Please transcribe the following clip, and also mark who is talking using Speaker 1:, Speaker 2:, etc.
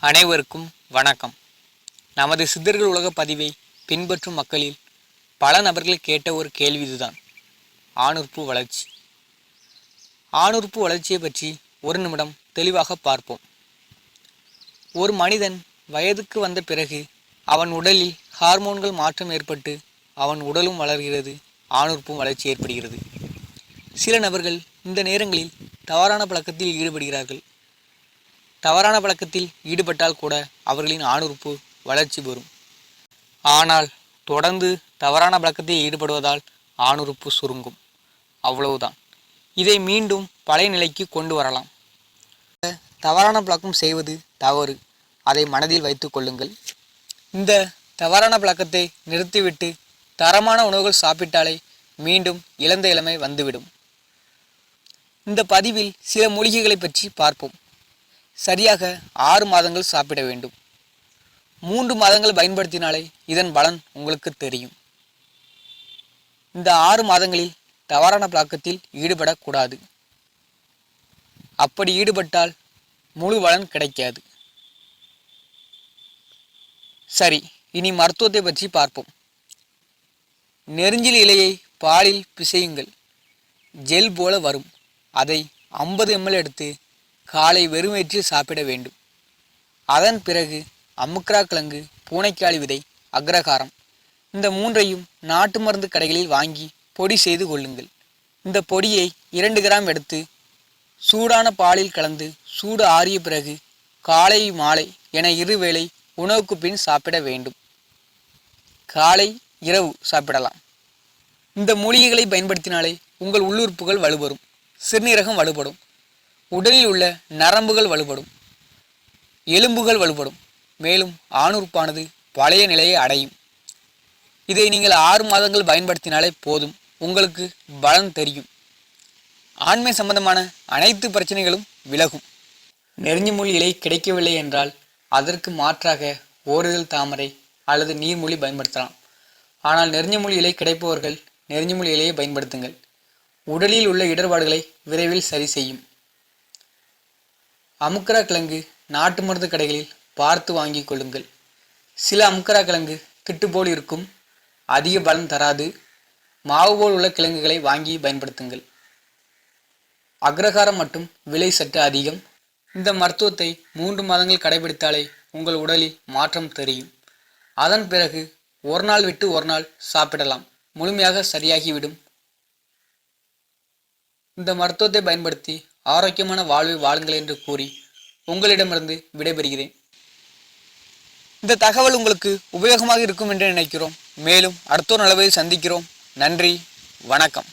Speaker 1: அனைவருக்கும் வணக்கம். நமது சித்தர்கள் உலக பதிவை பின்பற்றும் மக்களில் பல நபர்கள் கேட்ட ஒரு கேள்வி இதுதான். ஆணுறுப்பு வளர்ச்சி. ஆணுறுப்பு வளர்ச்சியை பற்றி ஒரு நிமிடம் தெளிவாக பார்ப்போம். ஒரு மனிதன் வயதுக்கு வந்த பிறகு அவன் உடலில் ஹார்மோன்கள் மாற்றம் ஏற்பட்டு அவன் உடலும் வளர்கிறது ஆணுறுப்பும் வளர்ச்சி ஏற்படுகிறது. சில நபர்கள் இந்த நேரங்களில் தவறான பழக்கத்தில் ஈடுபடுகிறார்கள். தவறான பழக்கத்தில் ஈடுபட்டால் கூட அவர்களின் ஆணுறுப்பு வளர்ச்சி பெறும். ஆனால் தொடர்ந்து தவறான பழக்கத்தில் ஈடுபடுவதால் ஆணுறுப்பு சுருங்கும். அவ்வளவுதான். இதை மீண்டும் பழைய நிலைக்கு கொண்டு வரலாம். தவறான பழக்கம் செய்வது தவறு. அதை மனதில் வைத்துக் கொள்ளுங்கள். இந்த தவறான பழக்கத்தை நிறுத்திவிட்டு தரமான உணவுகள் சாப்பிட்டாலே மீண்டும் இழந்த இளமை வந்துவிடும். இந்த பதிவில் சில மூலிகைகளை பற்றி பார்ப்போம். சரியாக ஆறு மாதங்கள் சாப்பிட வேண்டும். மூன்று மாதங்கள் பயன்படுத்தினாலே இதன் பலன் உங்களுக்கு தெரியும். இந்த ஆறு மாதங்களில் தவறான பழக்கத்தில் ஈடுபடக்கூடாது. அப்படி ஈடுபட்டால் முழு பலன் கிடைக்காது. சரி இனி மருத்துவத்தை பற்றி பார்ப்போம். நெருஞ்சில் இலையை பாலில் பிசையுங்கள். ஜெல் போல வரும். அதை ஐம்பது எம்எல் எடுத்து காலை வெறுமேற்றி சாப்பிட வேண்டும். அதன் பிறகு அமுக்ரா கிழங்கு பூனைக்காளி விதை அக்ரகாரம். இந்த மூன்றையும் நாட்டு மருந்து கடைகளில் வாங்கி பொடி செய்து கொள்ளுங்கள். இந்த பொடியை இரண்டு கிராம் எடுத்து சூடான பாலில் கலந்து சூடு ஆறிய பிறகு காலை மாலை என இருவேளை உணவுக்கு பின் சாப்பிட வேண்டும். காலை இரவு சாப்பிடலாம். இந்த மூலிகைகளை பயன்படுத்தினாலே உங்கள் உள்ளுறுப்புகள் வலுவரும் சிறுநீரகம் வலுப்படும் உடலில் உள்ள நரம்புகள் வலுப்படும். எலும்புகள் வலுப்படும். மேலும் ஆணுறுப்பானது பழைய நிலையை அடையும். இதை நீங்கள் ஆறு மாதங்கள் பயன்படுத்தினாலே போதும். உங்களுக்கு பலன் தெரியும். ஆண்மை சம்பந்தமான அனைத்து பிரச்சனைகளும் விலகும். நெருஞ்சிமொழி இலை கிடைக்கவில்லை என்றால் அதற்கு மாற்றாக ஓரிதழ் தாமரை அல்லது நீர்மொழி பயன்படுத்தலாம். ஆனால் நெருஞ்சிமொழி இலை கிடைப்பவர்கள் நெருஞ்சிமொழி இலையை பயன்படுத்துங்கள். உடலில் உள்ள இடர்பாடுகளை விரைவில் சரி செய்யும். அமுக்கரா கிழங்கு நாட்டு மருந்து கடைகளில் பார்த்து வாங்கிக் கொள்ளுங்கள். சில அமுக்கரா கிழங்கு திட்டு போல் இருக்கும் அதிக பலன் தராது. மாவு போல் உள்ள கிழங்குகளை வாங்கி பயன்படுத்துங்கள். அக்ரகாரம் மட்டும் விலை சற்று அதிகம். இந்த மருத்துவத்தை மூன்று மாதங்கள் கடைபிடித்தாலே உங்கள் உடலில் மாற்றம் தெரியும். அதன் பிறகு ஒரு நாள் விட்டு ஒரு நாள் சாப்பிடலாம். முழுமையாக சரியாகிவிடும். இந்த மருத்துவத்தை பயன்படுத்தி ஆரோக்கியமான வாழ்வை வாழுங்கள் என்று கூறி உங்களிடமிருந்து விடைபெறுகிறேன். இந்த தகவல் உங்களுக்கு உபயோகமாக இருக்கும் என்று நினைக்கிறோம். மேலும் அடுத்த ஒரு சந்திக்கிறோம். நன்றி. வணக்கம்.